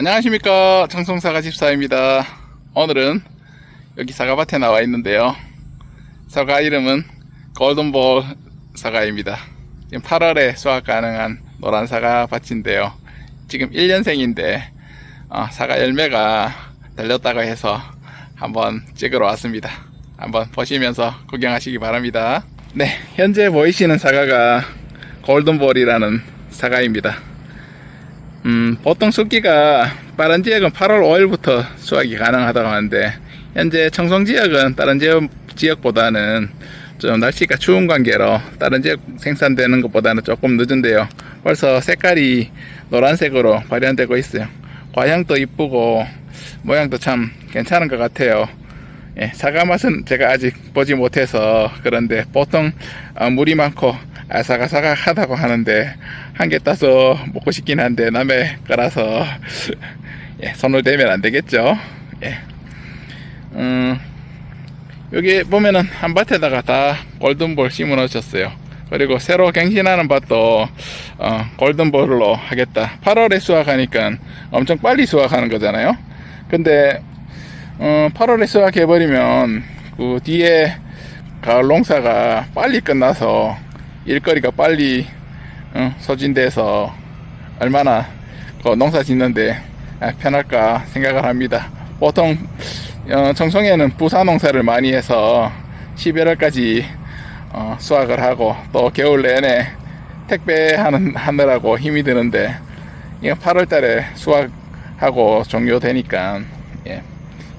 안녕하십니까. 청송사과 집사입니다. 오늘은 여기 사과밭에 나와 있는데요. 사과 이름은 골든볼 사과입니다. 지금 8월에 수확 가능한 노란 사과 밭인데요. 지금 1년생인데 어, 사과 열매가 달렸다고 해서 한번 찍으러 왔습니다. 한번 보시면서 구경하시기 바랍니다. 네 현재 보이시는 사과가 골든볼이라는 사과입니다 음, 보통 숫기가 빠른 지역은 8월 5일부터 수확이 가능하다고 하는데 현재 청송 지역은 다른 지역, 지역보다는 좀 날씨가 추운 관계로 다른 지역 생산되는 것보다는 조금 늦은데요. 벌써 색깔이 노란색으로 발현되고 있어요. 과향도 이쁘고 모양도 참 괜찮은 것 같아요. 예, 사과 맛은 제가 아직 보지 못해서 그런데 보통 어, 물이 많고 아삭아삭하다고 하는데 한 개 따서 먹고 싶긴 한데 남의 거라서 예, 손을 대면 안 되겠죠. 예. 음, 여기 보면은 한 밭에다가 다 골든볼 심어 놓으셨어요. 그리고 새로 갱신하는 밭도 어, 골든볼로 하겠다. 8월에 수확하니까 엄청 빨리 수확하는 거잖아요. 근데 어, 8월에 수확해 버리면 그 뒤에 가을 농사가 빨리 끝나서 일거리가 빨리 어, 소진돼서 얼마나 그 농사 짓는데 아, 편할까 생각을 합니다. 보통 어, 청송에는 부사 농사를 많이 해서 11월까지 어, 수확을 하고 또 겨울 내내 택배하는 하느라고 힘이 드는데 이거 8월달에 수확하고 종료되니까 예,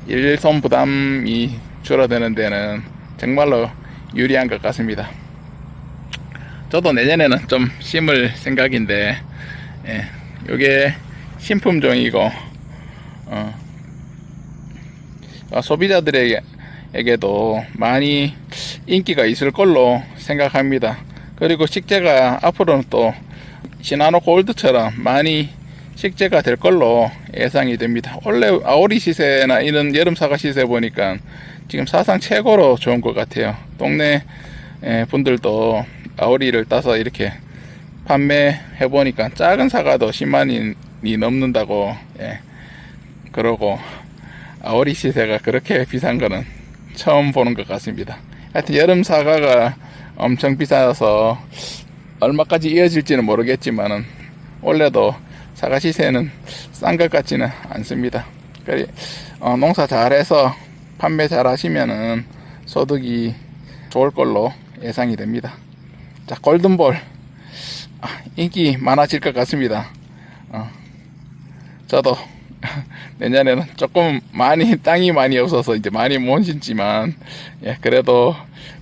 일손 부담이 줄어드는 데는 정말로 유리한 것 같습니다. 저도 내년에는 좀 심을 생각인데, 예, 요게 신품종이고, 어, 어, 소비자들에게도 많이 인기가 있을 걸로 생각합니다. 그리고 식재가 앞으로는 또 시나노 골드처럼 많이 식재가 될 걸로 예상이 됩니다. 원래 아오리 시세나 이런 여름 사과 시세 보니까 지금 사상 최고로 좋은 것 같아요. 동네 에, 분들도 아오리를 따서 이렇게 판매해 보니까 작은 사과도 10만원이 넘는다고 예, 그러고 아오리 시세가 그렇게 비싼 거는 처음 보는 것 같습니다. 하여튼 여름 사과가 엄청 비싸서 얼마까지 이어질지는 모르겠지만은 원래도 사과 시세는 싼 것 같지는 않습니다. 그래 어, 농사 잘해서 판매 잘 하시면은 소득이 좋을 걸로 예상이 됩니다. 자 골든볼 아, 인기 많아질 것 같습니다. 어, 저도 내년에는 조금 많이 땅이 많이 없어서 이제 많이 못 심지만 예, 그래도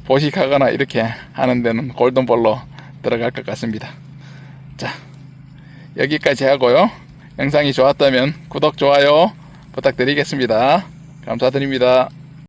보식하거나 이렇게 하는 데는 골든볼로 들어갈 것 같습니다. 자 여기까지 하고요. 영상이 좋았다면 구독 좋아요 부탁드리겠습니다. 감사드립니다.